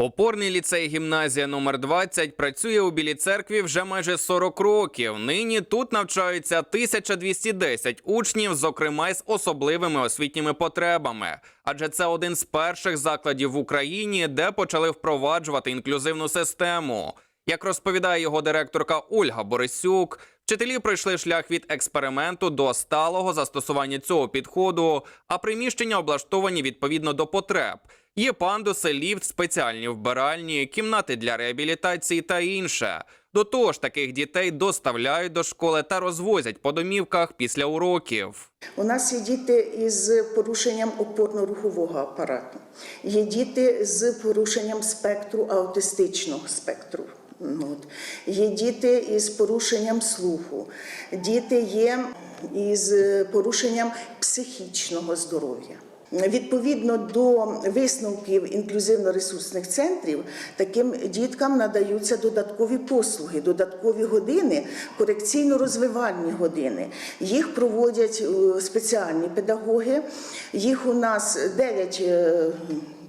Опорний ліцей гімназія номер 20 працює у Білій церкві вже майже 40 років. Нині тут навчаються 1210 учнів, зокрема з особливими освітніми потребами. Адже це один з перших закладів в Україні, де почали впроваджувати інклюзивну систему. Як розповідає його директорка Ольга Борисюк, вчителі пройшли шлях від експерименту до сталого застосування цього підходу, а приміщення облаштовані відповідно до потреб. Є пандуси, ліфт, спеціальні вбиральні, кімнати для реабілітації та інше. До того ж, таких дітей доставляють до школи та розвозять по домівках після уроків. У нас є діти із порушенням опорно-рухового апарату, є діти з порушенням спектру аутистичного спектру. Ну, От. Є діти із порушенням слуху, діти є із порушенням психічного здоров'я. Відповідно до висновків інклюзивно-ресурсних центрів, таким діткам надаються додаткові послуги, додаткові години, корекційно-розвивальні години. Їх проводять е, спеціальні педагоги. Їх у нас 9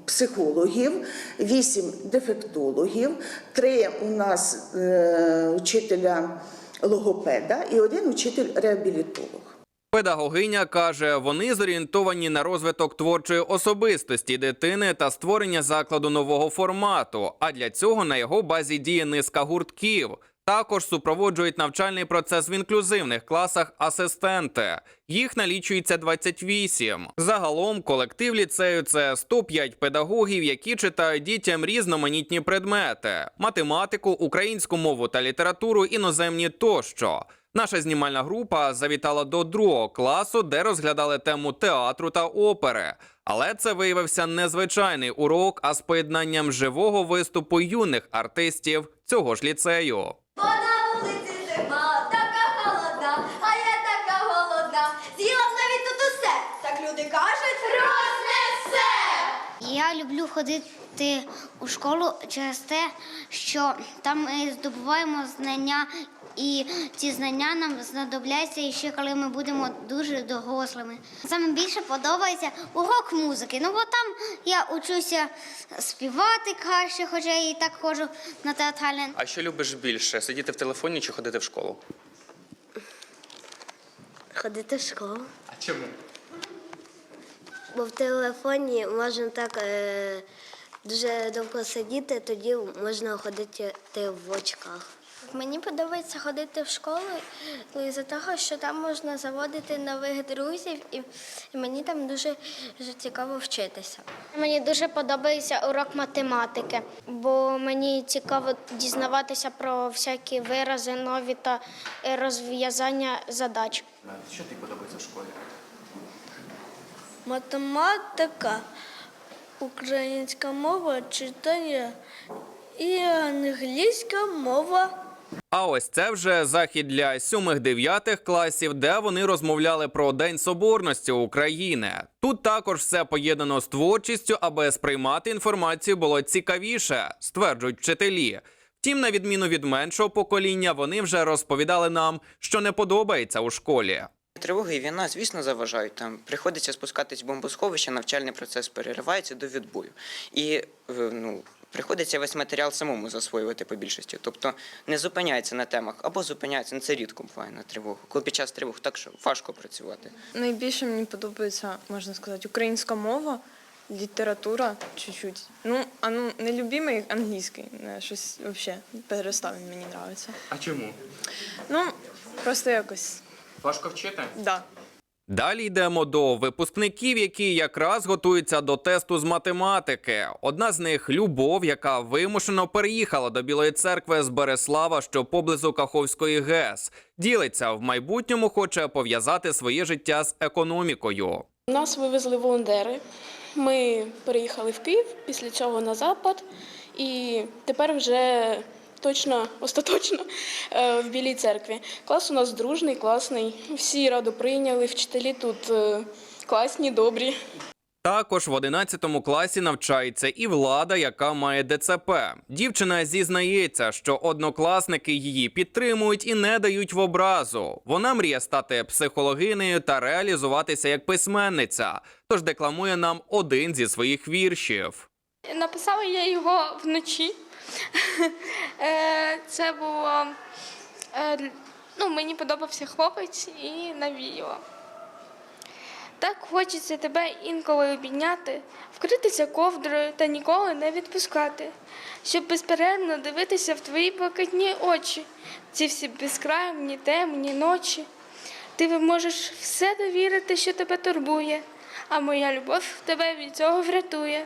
психологів, 8 дефектологів, 3 у нас е, учителя логопеда і один учитель реабілітолог. Педагогиня каже, вони зорієнтовані на розвиток творчої особистості дитини та створення закладу нового формату. А для цього на його базі діє низка гуртків. Також супроводжують навчальний процес в інклюзивних класах асистенти. Їх налічується 28. Загалом колектив ліцею це 105 педагогів, які читають дітям різноманітні предмети: математику, українську мову та літературу, іноземні тощо. Наша знімальна група завітала до другого класу, де розглядали тему театру та опери. Але це виявився незвичайний урок, а з поєднанням живого виступу юних артистів цього ж ліцею. Бо на вулиці зима, така холодна, а я така голодна. З'їла б навіть тут усе, так люди кажуть, рознесе. Я люблю ходити у школу через те, що там ми здобуваємо знання, і ці знання нам знадобляться ще коли ми будемо дуже дорослими. Саме більше подобається урок музики. Ну бо там я учуся співати краще, хоча я і так ходжу на театральне. А що любиш більше? Сидіти в телефоні чи ходити в школу? Ходити в школу. А чому? Бо в телефоні можна так е, дуже довго сидіти, тоді можна ходити в очках. Мені подобається ходити в школу із-за того, що там можна заводити нових друзів, і, мені там дуже, цікаво вчитися. Мені дуже подобається урок математики, бо мені цікаво дізнаватися про всякі вирази нові та розв'язання задач. Що тобі подобається в школі? математика, українська мова, читання і англійська мова. А ось це вже захід для сьомих-дев'ятих класів, де вони розмовляли про День Соборності України. Тут також все поєднано з творчістю, аби сприймати інформацію було цікавіше, стверджують вчителі. Втім, на відміну від меншого покоління, вони вже розповідали нам, що не подобається у школі. Тривоги і війна, звісно, заважають. Там приходиться спускатись в бомбосховище, навчальний процес переривається до відбою. І е, ну, приходиться весь матеріал самому засвоювати по більшості. Тобто не зупиняється на темах або зупиняється, ну це рідко буває на тривогу. Коли під час тривог так що важко працювати. Найбільше мені подобається, можна сказати, українська мова, література чуть-чуть. Ну, а ну нелюбимий англійський, не, щось взагалі перестав він мені подобається. А чому? Ну, просто якось, Важко вчити? да. Далі йдемо до випускників, які якраз готуються до тесту з математики. Одна з них Любов, яка вимушено переїхала до Білої церкви з Береслава, що поблизу Каховської ГЕС. Ділиться в майбутньому, хоче пов'язати своє життя з економікою. Нас вивезли волонтери. Ми переїхали в Київ, після цього на запад, і тепер вже точно, остаточно е, в Білій церкві. Клас у нас дружний, класний. Всі радо прийняли, вчителі тут е, класні, добрі. Також в 11 класі навчається і влада, яка має ДЦП. Дівчина зізнається, що однокласники її підтримують і не дають в образу. Вона мріє стати психологинею та реалізуватися як письменниця. Тож декламує нам один зі своїх віршів. Написала я його вночі. Е, Це було. е, Ну, мені подобався хлопець і навіяло. Так хочеться тебе інколи обійняти, вкритися ковдрою та ніколи не відпускати, щоб безперервно дивитися в твої блакитні очі, ці всі безкрайні темні ночі. Ти можеш все довірити, що тебе турбує, а моя любов тебе від цього врятує.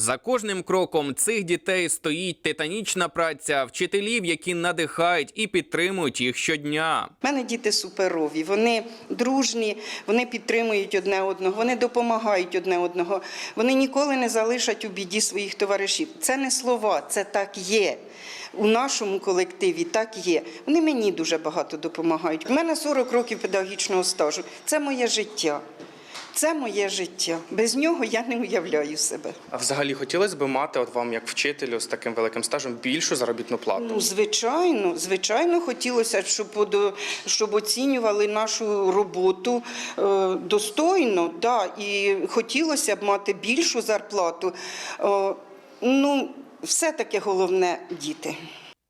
За кожним кроком цих дітей стоїть титанічна праця вчителів, які надихають і підтримують їх щодня. У мене діти суперові, вони дружні, вони підтримують одне одного, вони допомагають одне одного. Вони ніколи не залишать у біді своїх товаришів. Це не слова, це так є. У нашому колективі так є. Вони мені дуже багато допомагають. У мене 40 років педагогічного стажу. Це моє життя. Це моє життя. Без нього я не уявляю себе. А взагалі хотілося б мати от вам, як вчителю з таким великим стажем, більшу заробітну плату? Ну, звичайно, звичайно, хотілося, щоб щоб оцінювали нашу роботу е, достойно, да, і хотілося б мати більшу зарплату. Е, ну, все таки головне діти.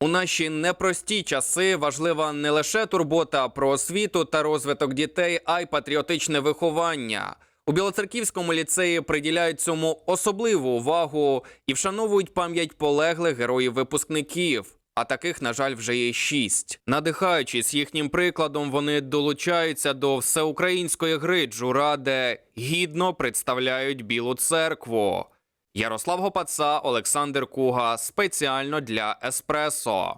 У наші непрості часи важлива не лише турбота про освіту та розвиток дітей, а й патріотичне виховання. У Білоцерківському ліцеї приділяють цьому особливу увагу і вшановують пам'ять полеглих героїв-випускників. А таких, на жаль, вже є шість. Надихаючись їхнім прикладом, вони долучаються до всеукраїнської гри Джура, де гідно представляють Білу церкву. Ярослав Гопаца, Олександр Куга спеціально для Еспресо.